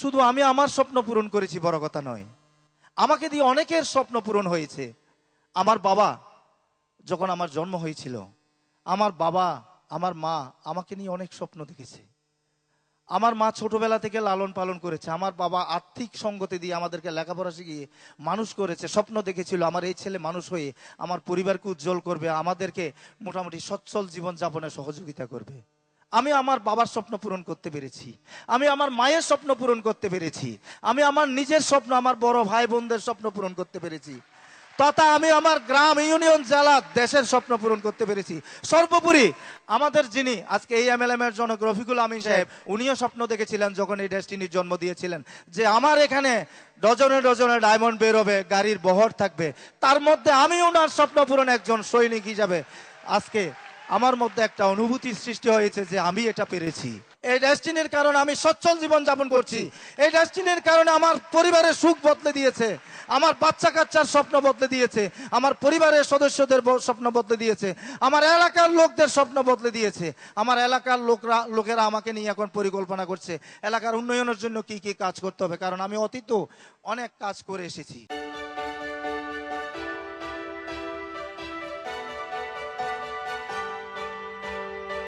শুধু আমি আমার স্বপ্ন পূরণ করেছি, বড় কথা নয়। আমাকে দিয়ে অনেকের স্বপ্ন পূরণ হয়েছে। আমার বাবা যখন আমার জন্ম হয়েছিল, আমার বাবা, আমার মা আমাকে নিয়ে অনেক স্বপ্ন দেখেছে। আমার মা ছোটবেলা থেকে লালন পালন করেছে। আমার বাবা আর্থিক সঙ্গতি দিয়ে আমাদেরকে লেখাপড়া শিখিয়ে মানুষ করেছে, স্বপ্ন দেখেছিল আমার এই ছেলে মানুষ হয়ে আমার পরিবারকে উজ্জ্বল করবে, আমাদেরকে মোটামুটি সচ্ছল জীবন যাপনে সহযোগিতা করবে। আমি আমার বাবার স্বপ্ন পূরণ করতে পেরেছি। আমি আমার মায়ের স্বপ্ন পূরণ করতে পেরেছি। আমি আমার নিজের স্বপ্ন, আমার বড় ভাই বোনদের স্বপ্ন পূরণ করতে পেরেছি। তথা আমি আমার গ্রাম ইউনিয়ন জেলা দেশের স্বপ্ন পূরণ করতে পেরেছি। সর্বোপরি আমাদের যিনি, আজকে এই এম এল এম এর জনক রফিকুল আমিন সাহেব, উনিও স্বপ্ন দেখেছিলেন যখন এই ডেস্টিনির জন্ম দিয়েছিলেন, যে আমার এখানে ডজনে ডজনে ডায়মন্ড বেরোবে, গাড়ির বহর থাকবে। তার মধ্যে আমি ওনার স্বপ্ন পূরণ একজন সৈনিক হিসাবে আজকে আমার মধ্যে একটা অনুভূতির সৃষ্টি হয়েছে যে আমি এটা পেরেছি। এই ডেস্টিনির কারণে আমি সচ্ছল জীবন যাপন করছি। এই ডেস্টিনির কারণে আমার পরিবারের সুখ বদলে দিয়েছে। আমার বাচ্চা কাচ্চার স্বপ্ন বদলে দিয়েছে। আমার পরিবারের সদস্যদের স্বপ্ন বদলে দিয়েছে। আমার এলাকার লোকদের স্বপ্ন বদলে দিয়েছে। আমার এলাকার লোকরা, লোকেরা আমাকে নিয়ে এখন পরিকল্পনা করছে। এলাকার উন্নয়নের জন্য কি কি কাজ করতে হবে? কারণ আমি অতীত অনেক কাজ করে এসেছি।